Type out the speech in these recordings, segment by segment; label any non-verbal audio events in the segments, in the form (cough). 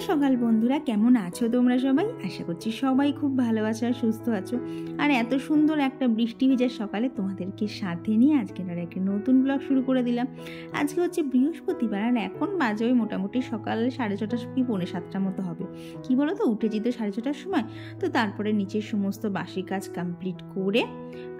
সকাল বন্ধুরা, কেমন আছো তোমরা সবাই? আশা করছি সবাই খুব ভালো আছো আর সুস্থ আছো। আর এত সুন্দর একটা বৃষ্টি ভেজার সকালে তোমাদেরকে সাথে নিয়ে আজকে আর একটা নতুন ব্লগ শুরু করে দিলাম। আজকে হচ্ছে বৃহস্পতিবার আর এখন বাজে ওই মোটামুটি সকাল সাড়ে ছটার কি পৌনে সাতটার মতো হবে। কি বলো তো উঠেছি তো সাড়ে ছটার সময়। তো তারপরে নিচের সমস্ত বাসি কাজ কমপ্লিট করে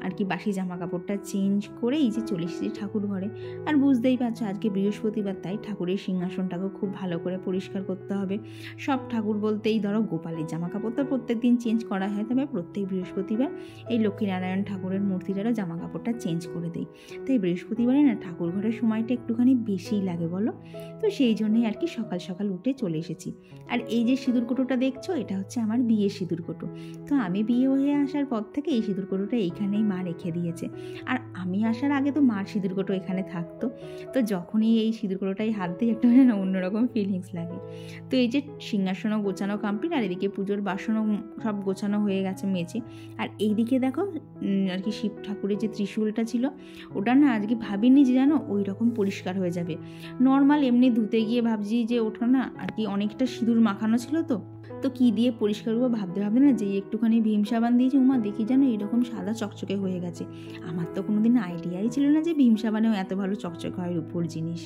আর কি বাসি জামা কাপড়টা চেঞ্জ করে এই যে চলে এসেছি ঠাকুর ঘরে। আর বুঝতেই পারছ আজকে বৃহস্পতিবার, তাই ঠাকুরের সিংহাসনটাকেও খুব ভালো করে পরিষ্কার করতে হবে। সব ঠাকুর বলতেই ধরো গোপালের জামা কাপড় তো প্রত্যেক দিন চেঞ্জ করা হয় তবে প্রত্যেক বৃহস্পতিবার এই লক্ষ্মীনারায়ণ ঠাকুরের মূর্তিটারও জামা কাপড়টা চেঞ্জ করে দিই। তাই বৃহস্পতিবারে না ঠাকুর ঘরের সময়টা একটুখানি বেশিই লাগে বলো? তো সেই জন্যই আর কি সকাল সকাল উঠে চলে এসেছি। আর এই যে সিঁদুর কোটোটা দেখছ, এটা হচ্ছে আমার বিয়ের সিঁদুর কোটো। তো আমি বিয়ে হয়ে আসার পর থেকে এই সিঁদুর কোটোটা এইখানেই মা রেখে দিয়েছে। আর আমি আসার আগে তো মার সিঁদুর কোটো এখানে থাকতো। তো যখনই এই সিঁদুর কোটোটাই হাত দিয়ে একটা অন্যরকম ফিলিংস লাগে। তো এই যে সিংহাসনও গোছানো কমপ্লিট আর এদিকে পুজোর বাসনও সব গোছানো হয়ে গেছে মেঝে। আর এইদিকে দেখো আর কি শিব ঠাকুরের যে ত্রিশূলটা ছিল, ওটা না আজকে ভাবিনি যে জানো ওই রকম পরিষ্কার হয়ে যাবে। নর্মাল এমনি ধুতে গিয়ে ভাবছি যে ওটা না আর কি অনেকটা সিঁদুর মাখানো ছিল তো। তো কী দিয়ে পরিষ্কার করব ভাবতে ভাবতে না যে একটুখানি ভীম সাবান দিয়েছি, উমা, দেখি যেন এরকম সাদা চকচকে হয়ে গেছে। আমার তো কোনোদিন আইডিয়াই ছিল না যে ভীম সাবানেও এত ভালো চকচকে হয় উপর জিনিস।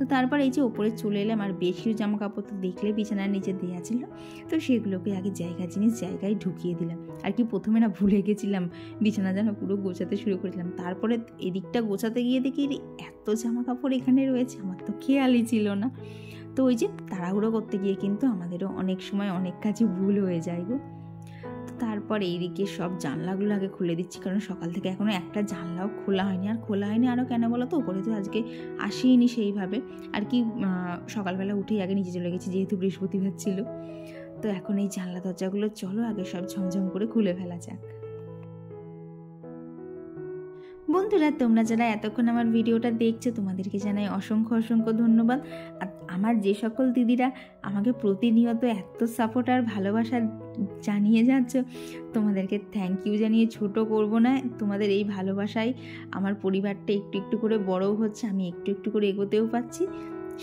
তো তারপর এই যে ওপরে চলে এলাম আর বেশি জামা কাপড় তো দেখলে বিছানার নিচে দেওয়া ছিল। তো সেগুলোকে আগে জায়গা জিনিস জায়গায় ঢুকিয়ে দিলাম। আর কি প্রথমে না ভুলে গেছিলাম, বিছানা যেন পুরো গোছাতে শুরু করেছিলাম তারপরে এদিকটা গোছাতে গিয়ে দেখি এত জামা কাপড় এখানে রয়েছে, আমার তো খেয়ালই ছিল না। তো ওই যে তাড়াহুড়ো করতে গিয়ে কিন্তু আমাদেরও অনেক সময় অনেক কাজে ভুল হয়ে যায় গো। তারপর এইদিকে সব জানলাগুলো আগে খুলে দিচ্ছি, কারণ সকাল থেকে এখনও একটা জানলাও খোলা হয়নি। আর খোলা হয়নি আরও কেন বলো তো ওপরে তো আজকে আসিনি সেইভাবে। আর কি সকালবেলা উঠেই আগে নিচে চলে গেছি, যেহেতু বৃহস্পতিবার ছিল। তো এখন এই জানলা দরজাগুলো চলো, আগে সব ঝমঝম করে খুলে ফেলা যাক। বন্ধুরা, তোমরা যারা এতক্ষণ আমার ভিডিওটা দেখছ, তোমাদেরকে জানাই অসংখ্য অসংখ্য ধন্যবাদ। আর আমার যে সকল দিদিরা আমাকে প্রতিনিয়ত এত সাপোর্ট আর ভালোবাসা জানিয়ে যাচ্ছ, তোমাদেরকে থ্যাংক ইউ জানিয়ে ছোট করব না। তোমাদের এই ভালোবাসায় আমার পরিবারটা একটু একটু করে বড়ও হচ্ছে, আমি একটু একটু করে এগোতেও পাচ্ছি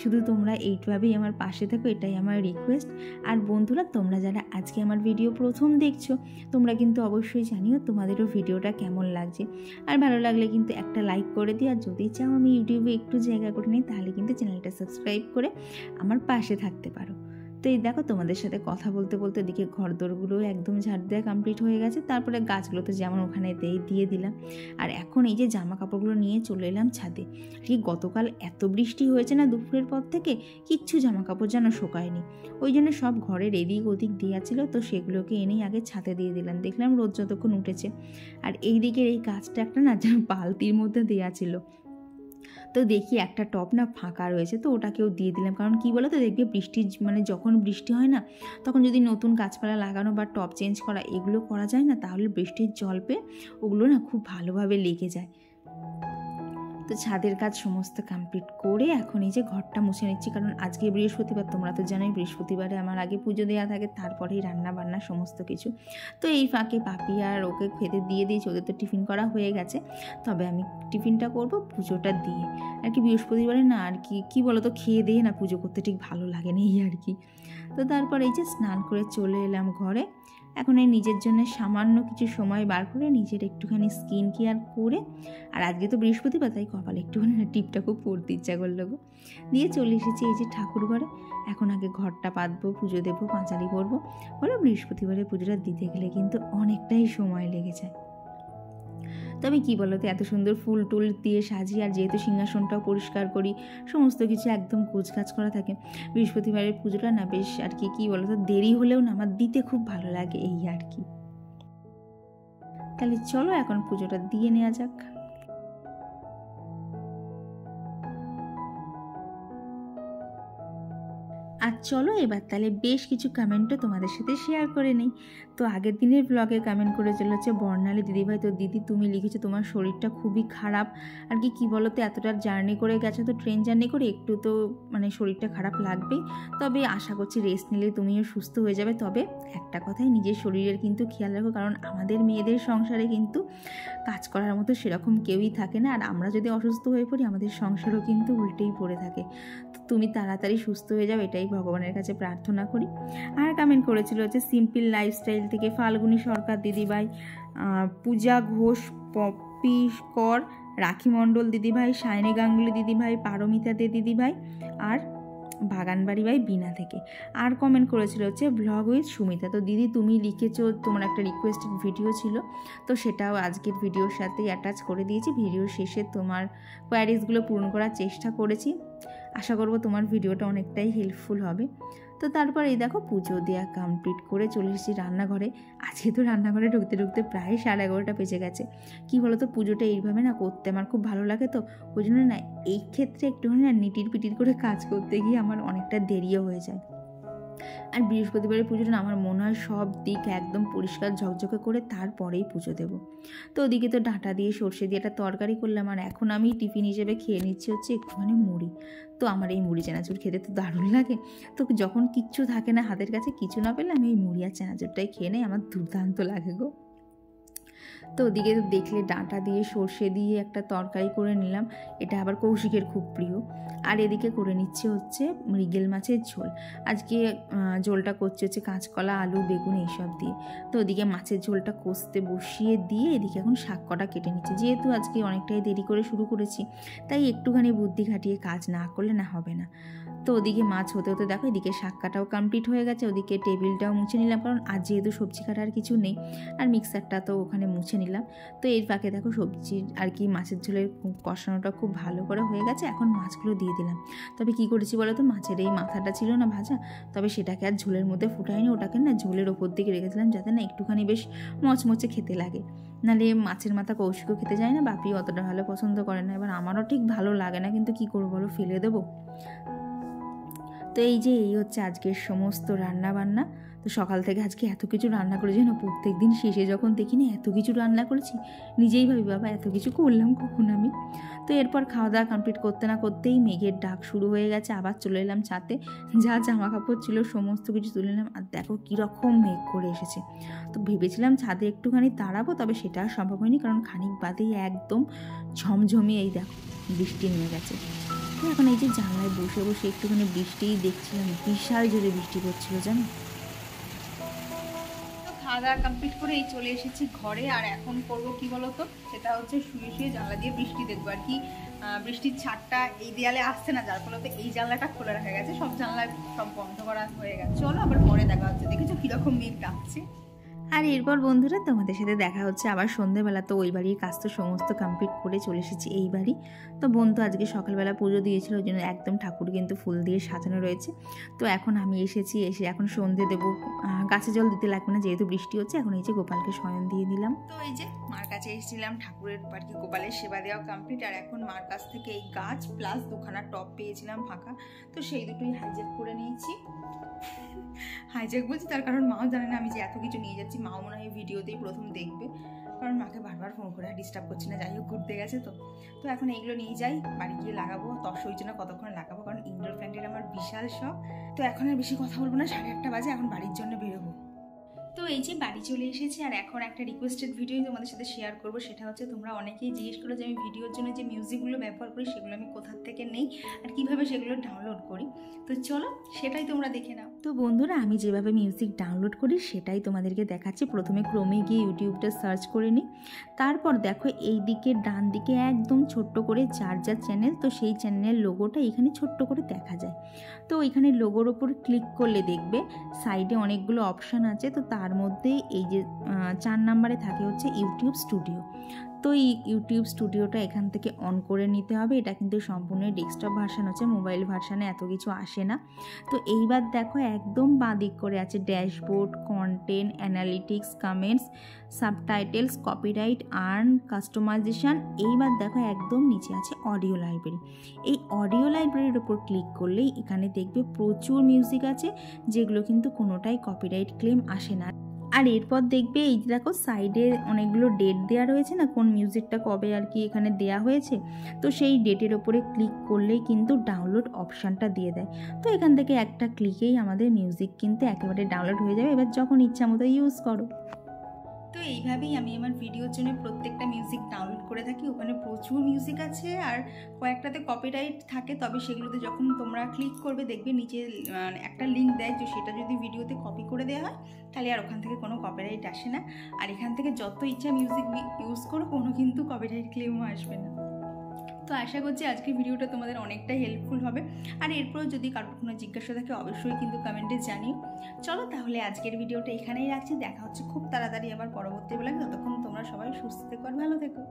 শুধু তোমরা এইভাবেই আমার পাশে থাকো, এটাই আমার রিকোয়েস্ট আর বন্ধুরা, তোমরা যারা আজকে আমার ভিডিও প্রথম দেখছ, তোমরা কিন্তু অবশ্যই জানিও তোমাদেরও ভিডিওটা কেমন লাগছে। আর ভালো লাগলে কিন্তু একটা লাইক করে দিও, আর যদি চাও আমি ইউটিউবে একটু জায়গা করে নিই, তাহলে কিন্তু চ্যানেলটা সাবস্ক্রাইব করে আমার পাশে থাকতে পারো। এই দেখো তোমাদের সাথে কথা বলতে বলতে দিকে ঘর দোরগুলো একদম ঝাড় দেওয়া কমপ্লিট হয়ে গেছে। তারপরে গাছগুলো তো যেমন ওখানে দিয়ে দিলাম। আর এখন এই যে জামা কাপড়গুলো নিয়ে চলে এলাম ছাদে। কি গতকাল এত বৃষ্টি হয়েছে না দুপুরের পর থেকে? কিচ্ছু জামা কাপড় যেন শোকায়নি। ওই জন্য সব ঘরের এদিক ওদিক দেওয়া ছিল, তো সেগুলোকে এনেই আগে ছাদে দিয়ে দিলাম। দেখলাম রোদ যতক্ষণ উঠেছে। আর এই দিকের এই গাছটা একটা না যেন বালতির মধ্যে দেওয়া ছিল। তো দেখি একটা টপ না ফাঁকা রয়েছে, তো ওটাকেও দিয়ে দিলাম। কারণ কি বলো তো দেখবে বৃষ্টি মানে যখন বৃষ্টি হয় না, তখন যদি নতুন গাছপালা লাগানো বা টপ চেঞ্জ করা এগুলো করা যায় না, তাহলে বৃষ্টির জল পেয়ে ওগুলো না খুব ভালোভাবে লেগে যায়। তো ছাদের কাজ সমস্ত কমপ্লিট করে এখন এই যে ঘরটা মুছে নিচ্ছি, কারণ আজকে বৃহস্পতিবার, তোমরা তো জানোই বৃহস্পতিবারে আমার আগে পুজো দেওয়া থাকে, তারপরেই রান্না বান্না সমস্ত কিছু। তো এই ফাঁকে পাপি আর ওকে খেতে দিয়ে দিয়েছি, ওদের তো টিফিন করা হয়ে গেছে। তবে আমি টিফিনটা করব পুজোটা দিয়ে। আর কি বৃহস্পতিবারে না, আর কি, কী বলো তো খেয়ে দিয়ে না পুজো করতে ঠিক ভালো লাগে না এই আর কি। তো তারপর এই যে স্নান করে চলে এলাম ঘরে। এখন এই নিজের জন্য সামান্য কিছু সময় বার করে নিজের একটুখানি স্কিন কেয়ার করে, আর আজকে তো বৃহস্পতিবার, তাই কপালে একটুখানি টিপটা খুব পড়তে ইচ্ছা করল গো। দিয়ে চলে এসেছি এই যে ঠাকুর ঘরে। এখন আগে ঘরটা পাতবো, পুজো দেবো, পাঁচালি করব। বলো বৃহস্পতিবারে পুজোটা দিতে গেলে কিন্তু অনেকটাই সময় লেগে যায়। তবে কি বলতো, এত সুন্দর ফুল টুল দিয়ে সাজি আর যেহেতু সিংহাসনটাও পরিষ্কার করি, সমস্ত কিছু একদম কাজ করা থাকে। বৃহস্পতিবারের পুজোটা না বেশ আর কি, কী বলতো, দেরি হলেও না আমার দিতে খুব ভালো লাগে এই আর কি। তাহলে চলো এখন পুজোটা দিয়ে নেওয়া যাক। চলো এবার তাহলে বেশ কিছু কমেন্টও তোমাদের সাথে শেয়ার করে নিই। তো আগের দিনের ব্লগে কমেন্ট করে চলেছে, বর্ণালী দিদিভাই, তো দিদি তুমি লিখেছো তোমার শরীরটা খুবই খারাপ। আর কি, কী বলো তো এতটা জার্নি করে গেছো, তো ট্রেন জার্নি করে একটু তো মানে শরীরটা খারাপ লাগবেই। তবে আশা করছি রেস্ট নিলে তুমিও সুস্থ হয়ে যাবে। তবে একটা কথাই, নিজের শরীরের কিন্তু খেয়াল রাখো, কারণ আমাদের মেয়েদের সংসারে কিন্তু কাজ করার মতো সেরকম কেউই থাকে না। আর আমরা যদি অসুস্থ হয়ে পড়ি, আমাদের সংসারও কিন্তু উল্টেই পড়ে থাকে। তো তুমি তাড়াতাড়ি সুস্থ হয়ে যাও, এটাই ভগবান ভগবানের কাছে প্রার্থনা করি। আর কমেন্ট করেছিল যে সিম্পল লাইফস্টাইল থেকে ফাল্গুনী সরকার দিদিভাই পূজা ঘোষ, পপি কর, রাখি মণ্ডল দিদিভাই, সায়নী গাঙ্গুলি দিদিভাই, পারমিতা দে দিদিভাই, আর বাগানবাড়ি ভাই বিনা থেকে। আর কমেন্ট করেছিল হচ্ছে ব্লগ উইথ সুমিতা। তো দিদি, তুমি লিখেছো, তোমার একটা রিকোয়েস্টেড ভিডিও ছিল, তো সেটাও আজকের ভিডিওর সাথে অ্যাটাচ করে দিয়েছি। ভিডিওর শেষে তোমার কোয়ারিজগুলো পূরণ করার চেষ্টা করেছি। আশা করব তোমার ভিডিওটা অনেকটাই হেল্পফুল হবে। তো তারপর এই দেখো পুজো দেওয়া কমপ্লিট করে চলে এসেছি রান্নাঘরে। আজকে তো রান্নাঘরে ঢুকতে ঢুকতে প্রায় সাড়ে এগারোটা বেজে গেছে। কী বলো তো পুজোটা এইভাবে না করতে আমার খুব ভালো লাগে তো। ওই জন্য না, এই ক্ষেত্রে একটুখানি না নিটির পিটির করে কাজ করতে গিয়ে আমার অনেকটা দেরিও হয়ে যায়। আর বৃহস্পতিবারের পুজোটা আমার মনে হয় সব দিক একদম পরিষ্কার ঝকঝকে করে তারপরেই পুজো দেব। তো ওদিকে তো ডাঁটা দিয়ে সর্ষে দিয়ে একটা তরকারি করলাম আর এখন আমি টিফিন হিসেবে খেয়ে নিচ্ছি হচ্ছে একটুখানি মুড়ি। তো আমার এই মুড়ি চানাচুর খেতে তো দারুণ লাগে। তো যখন কিচ্ছু থাকে না হাতের কাছে কিছু না পেলে আমি এই মুড়ি আর চানাচুরটাই খেয়ে নেই, আমার দুর্দান্ত লাগে গো। তো ওদিকে দেখলে ডাঁটা দিয়ে সর্ষে দিয়ে একটা তরকারি করে নিলাম, এটা আবার কৌশিকের খুব প্রিয়। আর এদিকে করে নিচ্ছে হচ্ছে মৃগেল মাছের ঝোল। আজকে ঝোলটা করছে হচ্ছে কাঁচকলা, আলু, বেগুন এইসব দিয়ে। তো ওদিকে মাছের ঝোলটা কষতে বসিয়ে দিয়ে এদিকে এখন শাক কটা কেটে নিচ্ছে। যেহেতু আজকে অনেকটাই দেরি করে শুরু করেছি, তাই একটুখানি বুদ্ধি খাটিয়ে কাজ না করলে না হবে না। তো ওদিকে মাছ হতে হতে দেখো এদিকে শাক কাটাও কমপ্লিট হয়ে গেছে, ওদিকে টেবিলটাও মুছে নিলাম, কারণ আজ যেহেতু সবজি কাটার কিছু নেই, আর মিক্সারটা তো ওখানে মুছে নিলাম। তো এর ফাঁকে দেখো সবজির আর কি মাছের ঝোলের কষানোটা খুব ভালো করে হয়ে গেছে, এখন মাছগুলো দিয়ে দিলাম। তবে কি করেছি বলো তো, মাছের এই মাথাটা ছিল না ভাজা, তবে সেটাকে আর ঝোলের মধ্যে ফুটাইনি, ওটাকে না ঝোলের ওপর দিকে রেখেছিলাম যাতে না একটুখানি বেশ মচমচে খেতে লাগে। নাহলে মাছের মাথা কৌশিকও খেতে যায় না, বাপি অতটা ভালো পছন্দ করে না, এবার আমারও ঠিক ভালো লাগে না, কিন্তু কি করব বলো, ফেলে দেবো? তো এই যে, এই হচ্ছে আজকের সমস্ত রান্না বান্না তো সকাল থেকে আজকে এত কিছু রান্না করেছি না প্রত্যেক দিন শেষে যখন দেখি না এত কিছু রান্না করেছি, নিজেই ভাবি, বাবা, এত কিছু করলাম কখন আমি? তো এরপর খাওয়া দাওয়া কমপ্লিট করতে না করতেই মেঘের ডাক শুরু হয়ে গেছে, আবার চলে এলাম ছাতে যা জামা কাপড় ছিল সমস্ত কিছু তুলে নিলাম, আর দেখো কীরকম মেঘ করে এসেছে। তো ভেবেছিলাম ছাদে একটুখানি তাড়াবো, তবে সেটা সম্ভব হয়নি, কারণ খানিক বাদেই একদম ঝমঝমিয়ে এই দেখো বৃষ্টি নেমে গেছে। তো এখন এই যে জানলায় বসে বসে একটুখানি বৃষ্টিই দেখছিলাম, বিশাল জোরে বৃষ্টি পড়ছিল, জানো? খাওয়া দাওয়া কমপ্লিট করে এই চলে এসেছি ঘরে, আর এখন করব কি বলতো? সেটা হচ্ছে শুয়ে শুয়ে জানলা দিয়ে বৃষ্টি দেখব, আর কি বৃষ্টির ছাদটা এই দেয়ালে আসছে না, যার ফলে এই জানলাটা খোলা রাখা গেছে, সব জানলা সব বন্ধ করা হয়ে গেছে। চলো আবার পরে দেখা হচ্ছে, দেখেছ কীরকম মেঘ ডাকছে? আর এরপর বন্ধুরা তোমাদের সাথে দেখা হচ্ছে আবার সন্ধেবেলা। তো ওই বাড়ির কাজ তো সমস্ত কমপ্লিট করে চলে এসেছি এই বাড়ি। তো বন্ধু আজকে সকালবেলা পুজো দিয়েছিল, ওই জন্য একদম ঠাকুর কিন্তু ফুল দিয়ে সাজানো রয়েছে। তো এখন আমি এসেছি, এসে এখন সন্ধে দেবো। গাছে জল দিতে লাগবে না, যেহেতু বৃষ্টি হচ্ছে, এখন এই যে গোপালকে শয়ন দিয়ে দিলাম। তো এই যে মার কাছে এসেছিলাম, ঠাকুরের আর কি গোপালের সেবা দেওয়া কমপ্লিট আর এখন মার কাছ থেকে এই গাছ প্লাস দুখানা টপ পেয়েছিলাম ফাঁকা। তো সেই দুটোই হাইজেক করে নিয়েছি। (laughs) হাইজ্যাক বলছি তার কারণ মাও জানে না আমি যে এত কিছু নিয়ে যাচ্ছি মাও মনে হয় ভিডিওতেই প্রথম দেখবে। কারণ মাকে বারবার ফোন করে ডিস্টার্ব করছে না, যাই হোক, ঘুরতে গেছে তো। তো এখন এইগুলো নিয়ে যাই, বাড়ি গিয়ে লাগাবো তস ওই জন্য কতক্ষণ লাগাবো, কারণ ইনডোর প্ল্যান্টের আমার বিশাল শখ। তো এখন আর বেশি কথা বলব না, সাড়ে আটটা বাজে, এখন বাড়ির জন্য বেরোবো। তো এই যে বাড়ি চলে এসেছি আর এখন একটা রিকোয়েস্টেড ভিডিও তোমাদের সাথে শেয়ার করব। সেটা হচ্ছে তোমরা অনেকেই জিজ্ঞেস করো যে আমি ভিডিওর জন্য যে মিউজিকগুলো ব্যবহার করি, সেগুলো আমি কোথার থেকে নেই আর কীভাবে সেগুলো ডাউনলোড করি। তো চলো, সেটাই তোমরা দেখে নাও। তো বন্ধুরা, আমি যেভাবে মিউজিক ডাউনলোড করি, সেটাই তোমাদেরকে দেখাচ্ছি। প্রথমে ক্রমে গিয়ে ইউটিউবটা সার্চ করে নিই। তারপর দেখো এই দিকে ডান দিকে একদম ছোট্ট করে যার যার চ্যানেল তো সেই চ্যানেলের লোগোটা এখানে ছোট্ট করে দেখা যায়। তো এখানে লোগোর ওপর ক্লিক করলে দেখবে সাইডে অনেকগুলো অপশান আছে, তো তার মধ্যে এই যে চার নাম্বারে থাকে হচ্ছে ইউটিউব স্টুডিও। তো এই ইউটিউব স্টুডিওটা এখান থেকে অন করে নিতে হবে। এটা কিন্তু সম্পূর্ণ ডেস্কটপ ভার্সান হচ্ছে মোবাইল ভার্সানে এত কিছু আসে না। তো এইবার দেখো একদম বাঁ দিক করে আছে dashboard content analytics comments subtitles copyright earn customization এইবার দেখো একদম নিচে আছে অডিও লাইব্রেরি এই অডিও লাইব্রেরির ওপর ক্লিক করলেই এখানে দেখবে প্রচুর মিউজিক আছে, যেগুলো কিন্তু কোনোটাই কপিরাইট ক্লেম আসে না। আর এরপর দেখবে এই যে দেখো সাইডে অনেকগুলো ডেট দেওয়া রয়েছে না, কোন মিউজিকটা কবে আর কি এখানে দেয়া হয়েছে, তো সেই ডেটের ওপরে ক্লিক করলেই কিন্তু ডাউনলোড অপশানটা দিয়ে দেয়। তো এখান থেকে একটা ক্লিকেই আমাদের মিউজিক কিন্তু একেবারে ডাউনলোড হয়ে যাবে, এবার যখন ইচ্ছা মতো ইউজ করো। তো এইভাবেই আমি আমার ভিডিওর জন্য প্রত্যেকটা মিউজিক ডাউনলোড করে থাকি। ওখানে প্রচুর মিউজিক আছে আর কয়েকটাতে কপিরাইট থাকে, তবে সেগুলোতে যখন তোমরা ক্লিক করবে দেখবে নিচে একটা লিঙ্ক দেয় যে সেটা যদি ভিডিওতে কপি করে দেওয়া হয়, তাহলে আর ওখান থেকে কোনো কপিরাইট আসে না। আর এখান থেকে যত ইচ্ছা মিউজিক ইউজ করো কোনো কিন্তু কপিরাইট ক্লেমও আসবে না। তো আশা করছি আজকের ভিডিওটা তোমাদের অনেকটা হেল্পফুল হবে। আর এরপর যদি কারোর কোনো জিজ্ঞাসা থাকে, অবশ্যই কিন্তু কমেন্টে জানিও। চলো তাহলে আজকের ভিডিওটা এখানেই রাখছি। দেখা হচ্ছে খুব তাড়াতাড়ি আবার পরবর্তী বেলায় ততক্ষণ তোমরা সবাই সুস্থ থেকো আর ভালো থেকো।